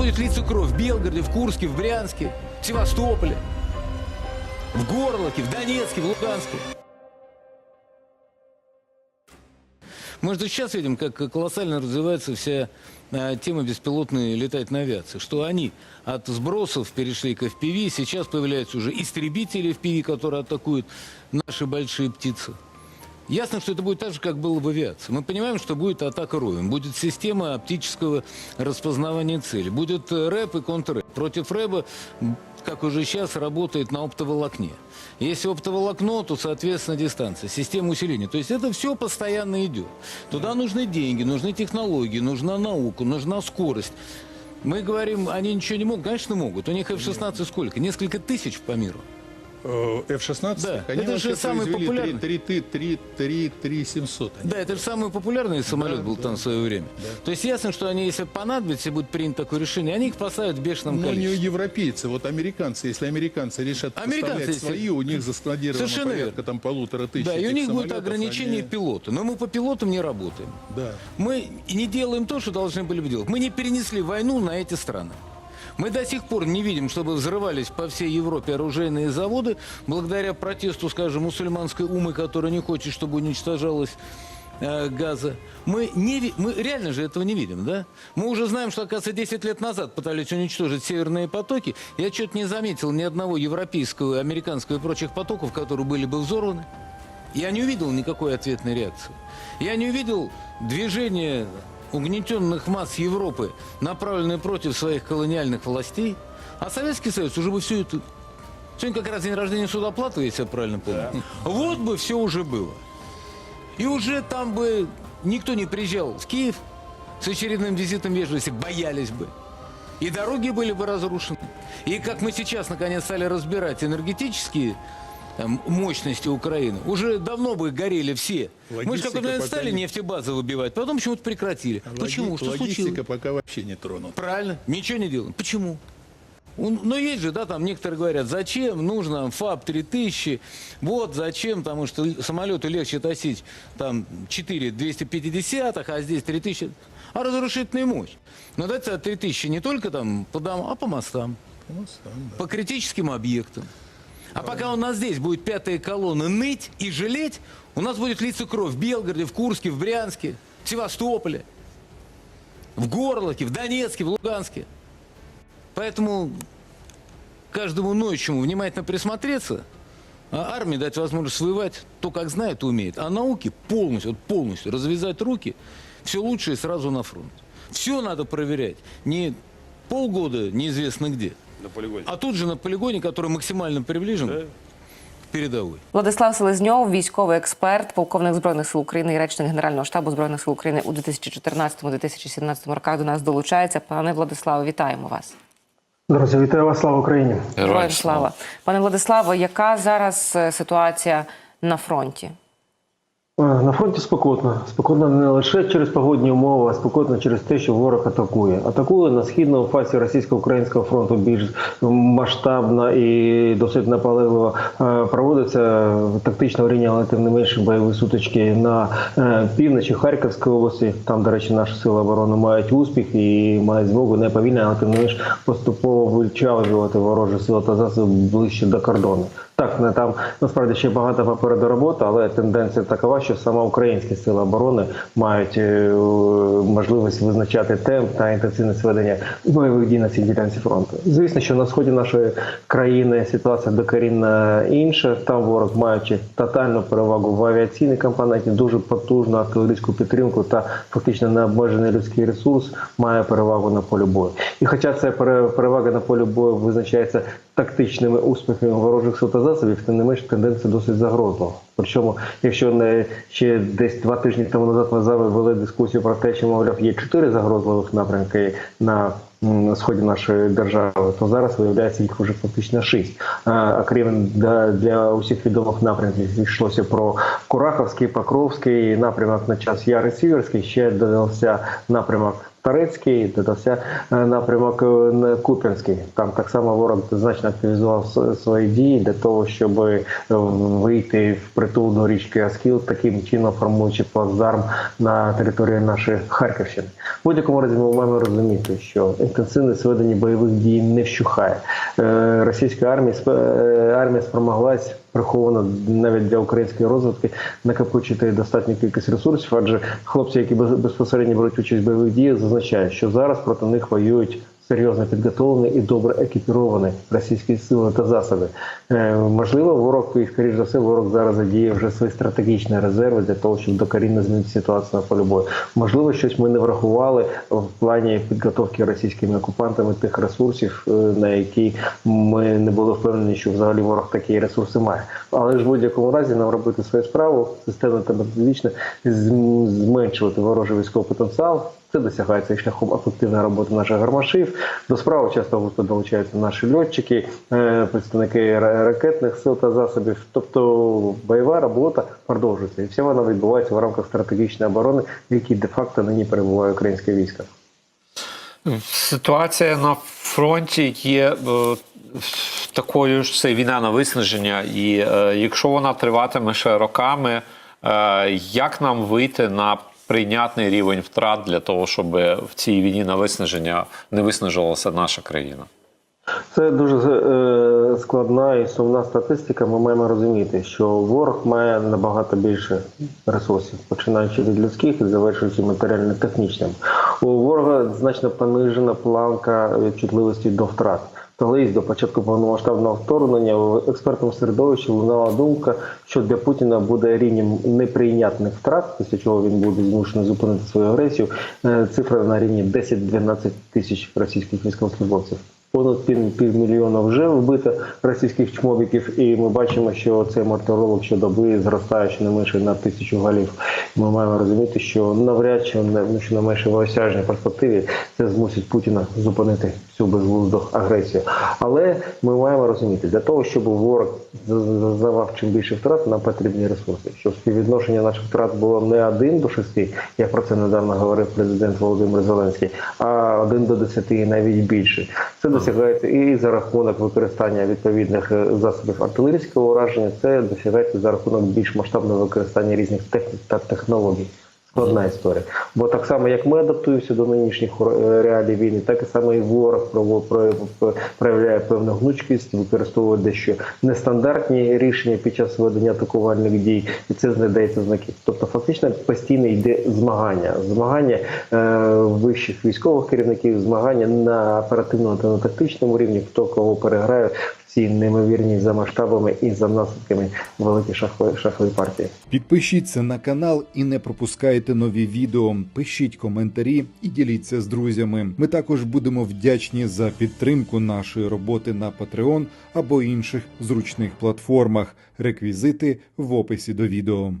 будет литься кровь в Белгороде, в Курске, в Брянске, в Севастополе, в Горлоке, в Донецке, в Луганске. Мы же сейчас видим, как колоссально развивается вся э, тема беспилотной летательной авиации. Что они от сбросов перешли к FPV, сейчас появляются уже истребители FPV, которые атакуют наши большие птицы. Ясно, что это будет так же, как было в авиации. Мы понимаем, что будет атака роем, будет система оптического распознавания цели, будет э, рэп и контррэп. Против рэба, м, как уже сейчас, работает на оптоволокне. Если оптоволокно, то, соответственно, дистанция, система усиления. То есть это все постоянно идет. Туда нужны деньги, нужны технологии, нужна наука, нужна скорость. Мы говорим, они ничего не могут. Конечно, могут. У них F-16 сколько? Несколько тысяч по миру. Э, F-16? Да, Они это же самый популярный. 3, 3, 3, 3, 3 700. Они. Да, это же самый популярный самолет Да, был да, там в свое время. да. То есть ясно, что они, если понадобится, и будет принято такое решение, они их поставят в бешеном Но не количестве. европейцы, вот американцы, если американцы решат Американцы, поставлять если- свои, у них заскладировано Совершенно порядка верно. там полутора тысяч Да, и у них будет ограничение они- пилота. Но мы по пилотам не работаем. Да. Мы не делаем то, что должны были бы делать. Мы не перенесли войну на эти страны. Мы до сих пор не видим, чтобы взрывались по всей Европе оружейные заводы, благодаря протесту, скажем, мусульманской умы, которая не хочет, чтобы уничтожалась э, газа. Мы, не, мы реально же этого не видим, да? Мы уже знаем, что, оказывается, 10 лет назад пытались уничтожить северные потоки. Я что-то не заметил ни одного европейского, американского и прочих потоков, которые были бы взорваны. Я не увидел никакой ответной реакции. Я не увидел движения угнетенных масс Европы, направленные против своих колониальных властей. А Советский Союз уже бы все это... Сегодня как раз день рождения Судоплатова, если я правильно помню. Вот бы все уже было. И уже там бы никто не приезжал в Киев с очередным визитом вежливости, боялись бы. И дороги были бы разрушены. И как мы сейчас наконец стали разбирать энергетические мощности Украины, уже давно бы горели все. мы же Логистика как момент пока стали не- нефтебазы выбивать, потом почему-то прекратили. Логи- Почему? Что Логистика случилось? пока вообще не тронута. Правильно, ничего не делаем. Почему? Но есть же, да, там некоторые говорят, зачем нужно ФАБ 3000, вот зачем, потому что самолеты легче тащить там 4 250, а здесь 3000. А разрушительная мощь. Но дается 3000 не только там по домам, а по мостам, Ну, сам, да. по критическим объектам. А пока у нас здесь будет пятая колонна ныть и жалеть, у нас будет литься кровь в Белгороде, в Курске, в Брянске, в Севастополе, в Горлоке, в Донецке, в Луганске. Поэтому каждому ноющему внимательно присмотреться, а армии дать возможность воевать то, как знает и умеет. А науке полностью, вот полностью развязать руки, все лучшее сразу на фронт. Все надо проверять. Не полгода неизвестно где, на полігоні. а тут же на полигоне, который максимально приближен к передовой. Владислав Селезньов, військовий експерт, полковник збройних сил України і речник Генерального штабу збройних сил України у 2014-2017 роках до нас долучається. Пане Владиславе, вітаємо вас. Друзі, вітаю вас, слава Україні! Героям слава. Пане Владиславе, яка зараз е, ситуація на фронті? На фронті спекотно. Спекотно не лише через погодні умови, а спекотно через те, що ворог атакує. Атакує на східному фасі російсько-українського фронту більш масштабно і досить наполегливо Е, проводиться тактично орієнтовані, тим не менше бойові сутички на е, півночі Харківської області. Там, до речі, наші сили оборони мають успіх і мають змогу не повільно, але тим не менш поступово вичавлювати ворожі сили та засоби ближче до кордону. Так, не там насправді ще багато попереду роботи, але тенденція такова, що саме українські сили оборони мають е, можливість визначати темп та інтенсивність ведення бойових дій на цій ділянці фронту. Звісно, що на сході нашої країни ситуація докорінно інша. Там ворог, маючи тотальну перевагу в авіаційній компоненті, дуже потужну артилерійську підтримку та фактично необмежений людський ресурс, має перевагу на полі бою. І хоча ця пере- перевага на полі бою визначається тактичними успіхами ворожих сил та засобів, тим не менш тенденція досить загрозлива. Причому, якщо не ще десь два тижні тому назад ми завели дискусію про те, що мовляв є чотири загрозливих напрямки на сході нашої держави, то зараз виявляється їх вже фактично шість. А, Окрім для, для усіх відомих напрямків йшлося про Кураховський, Покровський напрямок на час Яри Сіверський. Ще додався напрямок Тарецький, додався е, напрямок е, на Куп'янський. Там так само ворог значно активізував свої дії для того, щоб е, вийти в притул до річки Аскіл, таким чином формуючи плацдарм на території нашої Харківщини. В будь-якому разі ми маємо розуміти, що інтенсивність ведення бойових дій не вщухає. Російська армія армія спромоглась приховано навіть для української розвитки накопичити достатню кількість ресурсів, адже хлопці, які без- безпосередньо беруть участь в бойових діях, зазначають, що зараз проти них воюють серйозно підготовлені і добре екіпіровані російські сили та засоби. Е, можливо, ворог і скоріш за все, ворог зараз задіє вже свої стратегічні резерви для того, щоб докорінно змінити ситуацію на полі бою. Можливо, щось ми не врахували в плані підготовки російськими окупантами тих ресурсів, е, на які ми не були впевнені, що взагалі ворог такі ресурси має. Але ж в будь-якому разі нам робити свою справу системно та методично зменшувати ворожий військовий потенціал. Це досягається і шляхом ефективної роботи наших гармашів. До справи часто густо долучаються наші льотчики, е, представники ракетних сил та засобів. Тобто бойова робота продовжується, і вся вона відбувається в рамках стратегічної оборони, в якій де-факто нині перебуває українське військо. Ситуація на фронті є е, такою ж це війна на виснаження, і е, якщо вона триватиме ще роками, як нам вийти на прийнятний рівень втрат для того, щоб в цій війні на виснаження не виснажувалася наша країна? Це дуже е, складна і сумна статистика. Ми маємо розуміти, що ворог має набагато більше ресурсів, починаючи від людських і завершуючи матеріально-технічним. У ворога значно понижена планка чутливості до втрат. Колись до початку повномасштабного вторгнення в експертному середовищі лунала думка, що для Путіна буде рівнем неприйнятних втрат, після чого він буде змушений зупинити свою агресію. е, Цифра на рівні 10-12 тисяч російських військовослужбовців. Понад пів, півмільйона вже вбито російських чмобіків, і ми бачимо, що цей марторолог щодоби зростає щонайменше на тисячу голів. Ми маємо розуміти, що навряд чи ну, щонайменше в осяжній перспективі це змусить Путіна зупинити цю безглузду агресію. Але ми маємо розуміти, для того, щоб ворог завав чим більше втрат, нам потрібні ресурси. Щоб співвідношення наших втрат було не один до шести, як про це недавно говорив президент Володимир Зеленський, а один до десяти і навіть більше. Це досягається і за рахунок використання відповідних е, засобів артилерійського ураження. Це досягається за рахунок більш масштабного використання різних технік та технологій. Складна історія. Бо так само, як ми адаптуємося до нинішніх е, реалій війни, так і саме і ворог проявляє певну гнучкість, використовує дещо нестандартні рішення під час ведення атакувальних дій, і це знайдеться знаки. Тобто, фактично постійно йде змагання, змагання е, вищих військових керівників, змагання на оперативному та на тактичному рівні, хто кого переграє в цій за масштабами і за наслідками великі шахові шахові партії. Підпишіться на канал і не пропускайте нові відео. Пишіть коментарі і діліться з друзями. Ми також будемо вдячні за підтримку нашої роботи на Patreon або інших зручних платформах. Реквізити в описі до відео.